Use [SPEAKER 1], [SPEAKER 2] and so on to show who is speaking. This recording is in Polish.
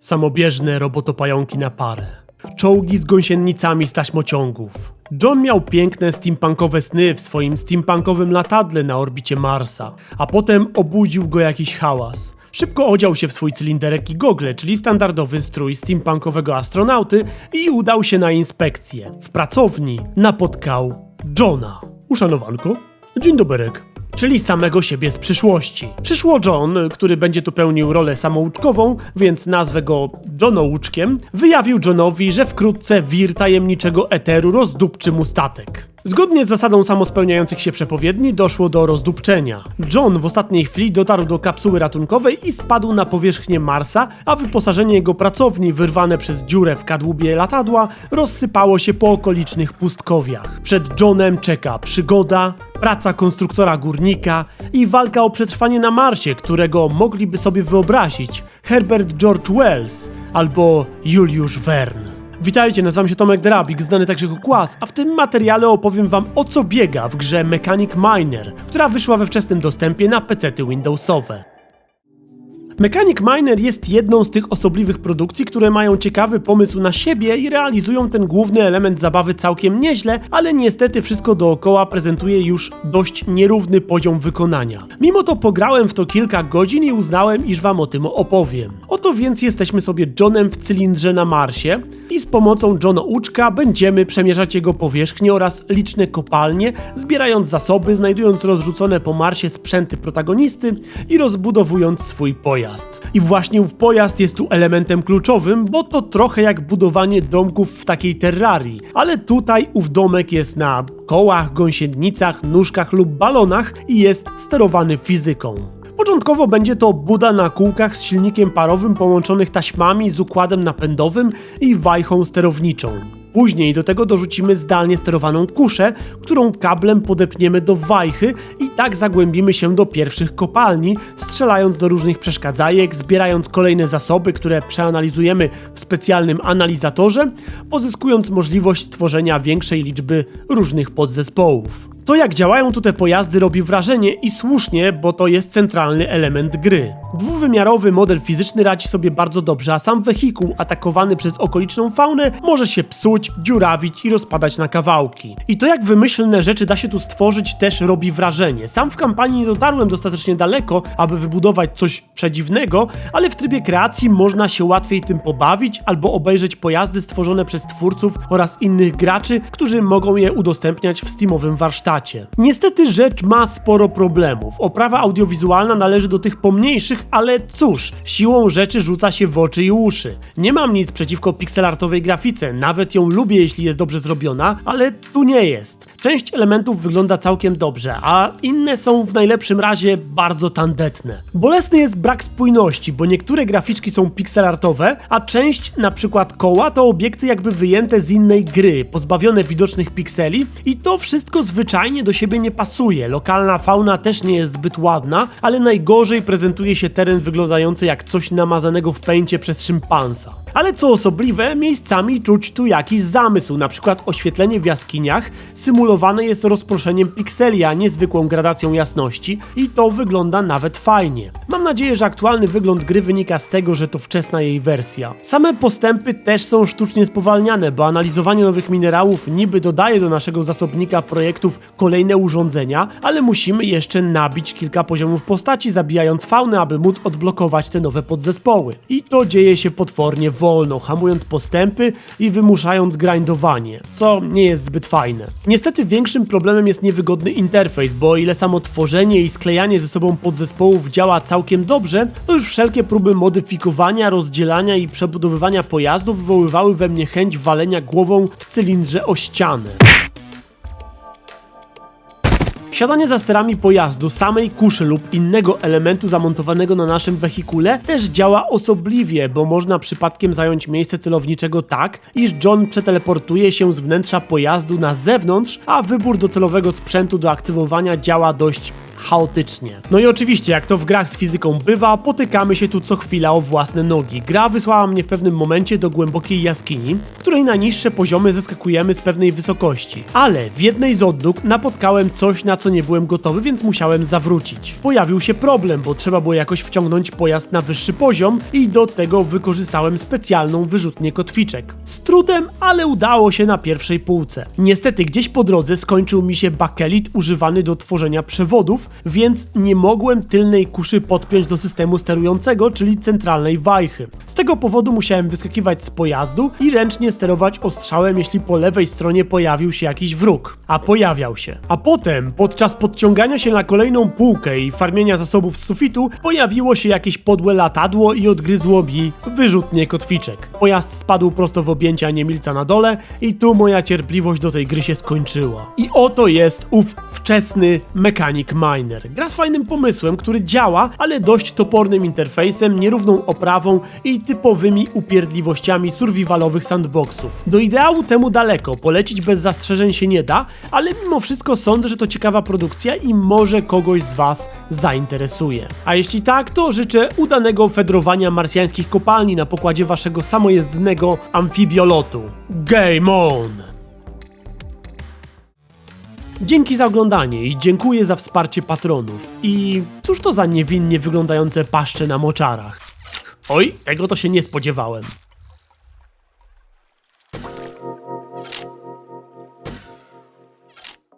[SPEAKER 1] Samobieżne robotopająki na parę. Czołgi z gąsienicami z taśmociągów. John miał piękne steampunkowe sny w swoim steampunkowym latadle na orbicie Marsa, a potem obudził go jakiś hałas. Szybko odział się w swój cylinderek i gogle, czyli standardowy strój steampunkowego astronauty i udał się na inspekcję. W pracowni napotkał Johna. Uszanowanko, dzień doberek. Czyli samego siebie z przyszłości. Przyszło John, który będzie tu pełnił rolę samouczkową, więc nazwę go Johnouczkiem, wyjawił Johnowi, że wkrótce wir tajemniczego eteru rozdupczy mu statek. Zgodnie z zasadą samospełniających się przepowiedni doszło do rozdupczenia. John w ostatniej chwili dotarł do kapsuły ratunkowej i spadł na powierzchnię Marsa, a wyposażenie jego pracowni wyrwane przez dziurę w kadłubie latadła rozsypało się po okolicznych pustkowiach. Przed Johnem czeka przygoda, praca konstruktora górnika i walka o przetrwanie na Marsie, którego mogliby sobie wyobrazić Herbert George Wells albo Juliusz Verne. Witajcie, nazywam się Tomek Drabik, znany także jako Kłas, a w tym materiale opowiem wam o co biega w grze Mechanic Miner, która wyszła we wczesnym dostępie na PC-ty Windowsowe. Mechanic Miner jest jedną z tych osobliwych produkcji, które mają ciekawy pomysł na siebie i realizują ten główny element zabawy całkiem nieźle, ale niestety wszystko dookoła prezentuje już dość nierówny poziom wykonania. Mimo to pograłem w to kilka godzin i uznałem, iż wam o tym opowiem. Oto więc jesteśmy sobie Johnem w cylindrze na Marsie i z pomocą Johna Uczka będziemy przemierzać jego powierzchnię oraz liczne kopalnie, zbierając zasoby, znajdując rozrzucone po Marsie sprzęty protagonisty i rozbudowując swój pojazd. I właśnie ów pojazd jest tu elementem kluczowym, bo to trochę jak budowanie domków w takiej terrarii, ale tutaj ów domek jest na kołach, gąsienicach, nóżkach lub balonach i jest sterowany fizyką. Początkowo będzie to buda na kółkach z silnikiem parowym połączonych taśmami z układem napędowym i wajchą sterowniczą. Później do tego dorzucimy zdalnie sterowaną kuszę, którą kablem podepniemy do wajchy i tak zagłębimy się do pierwszych kopalni, strzelając do różnych przeszkadzajek, zbierając kolejne zasoby, które przeanalizujemy w specjalnym analizatorze, pozyskując możliwość tworzenia większej liczby różnych podzespołów. To jak działają tu te pojazdy robi wrażenie i słusznie, bo to jest centralny element gry. Dwuwymiarowy model fizyczny radzi sobie bardzo dobrze, a sam wehikuł atakowany przez okoliczną faunę może się psuć, dziurawić i rozpadać na kawałki. I to jak wymyślne rzeczy da się tu stworzyć też robi wrażenie. Sam w kampanii nie dotarłem dostatecznie daleko, aby wybudować coś przedziwnego, ale w trybie kreacji można się łatwiej tym pobawić albo obejrzeć pojazdy stworzone przez twórców oraz innych graczy, którzy mogą je udostępniać w Steamowym warsztacie. Niestety rzecz ma sporo problemów. Oprawa audiowizualna należy do tych pomniejszych, ale cóż, siłą rzeczy rzuca się w oczy i uszy. Nie mam nic przeciwko pixelartowej grafice, nawet ją lubię, jeśli jest dobrze zrobiona, ale tu nie jest. Część elementów wygląda całkiem dobrze, a inne są w najlepszym razie bardzo tandetne. Bolesny jest brak spójności, bo niektóre graficzki są pixelartowe, a część, na przykład koła, to obiekty jakby wyjęte z innej gry, pozbawione widocznych pikseli i to wszystko zwyczajnie do siebie nie pasuje. Lokalna fauna też nie jest zbyt ładna, ale najgorzej prezentuje się teren wyglądający jak coś namazanego w pęcie przez szympansa. Ale co osobliwe, miejscami czuć tu jakiś zamysł, na przykład oświetlenie w jaskiniach symulowane jest rozproszeniem pikseli, a gradacją jasności i to wygląda nawet fajnie. Mam nadzieję, że aktualny wygląd gry wynika z tego, że to wczesna jej wersja. Same postępy też są sztucznie spowalniane, bo analizowanie nowych minerałów niby dodaje do naszego zasobnika projektów kolejne urządzenia, ale musimy jeszcze nabić kilka poziomów postaci, zabijając faunę, aby móc odblokować te nowe podzespoły. I to dzieje się potwornie wolno, hamując postępy i wymuszając grindowanie, co nie jest zbyt fajne. Niestety większym problemem jest niewygodny interfejs, bo o ile samo tworzenie i sklejanie ze sobą podzespołów działa całkiem dobrze, to już wszelkie próby modyfikowania, rozdzielania i przebudowywania pojazdów wywoływały we mnie chęć walenia głową w cylindrze o ścianę. Siadanie za sterami pojazdu, samej kuszy lub innego elementu zamontowanego na naszym wehikule też działa osobliwie, bo można przypadkiem zająć miejsce celowniczego tak, iż John przeteleportuje się z wnętrza pojazdu na zewnątrz, a wybór docelowego sprzętu do aktywowania działa dość chaotycznie. No i oczywiście, jak to w grach z fizyką bywa, potykamy się tu co chwila o własne nogi. Gra wysłała mnie w pewnym momencie do głębokiej jaskini, w której na niższe poziomy zeskakujemy z pewnej wysokości. Ale w jednej z odnóg napotkałem coś, na co nie byłem gotowy, więc musiałem zawrócić. Pojawił się problem, bo trzeba było jakoś wciągnąć pojazd na wyższy poziom i do tego wykorzystałem specjalną wyrzutnię kotwiczek. Z trudem, ale udało się na pierwszej półce. Niestety gdzieś po drodze skończył mi się bakelit używany do tworzenia przewodów, więc nie mogłem tylnej kuszy podpiąć do systemu sterującego, czyli centralnej wajchy. Z tego powodu musiałem wyskakiwać z pojazdu i ręcznie sterować ostrzałem, jeśli po lewej stronie pojawił się jakiś wróg. A pojawiał się. A potem, podczas podciągania się na kolejną półkę i farmienia zasobów z sufitu, pojawiło się jakieś podłe latadło i odgryzło mi wyrzutnie kotwiczek. Pojazd spadł prosto w objęcia niemilca na dole i tu moja cierpliwość do tej gry się skończyła. I oto jest ów wczesny Mechanic Gra z fajnym pomysłem, który działa, ale dość topornym interfejsem, nierówną oprawą i typowymi upierdliwościami survivalowych sandboxów. Do ideału temu daleko, polecić bez zastrzeżeń się nie da, ale mimo wszystko sądzę, że to ciekawa produkcja i może kogoś z Was zainteresuje. A jeśli tak, to życzę udanego fedrowania marsjańskich kopalni na pokładzie Waszego samojezdnego amfibiolotu. Game on! Dzięki za oglądanie i dziękuję za wsparcie patronów. I cóż to za niewinnie wyglądające paszcze na moczarach? Oj, tego to się nie spodziewałem.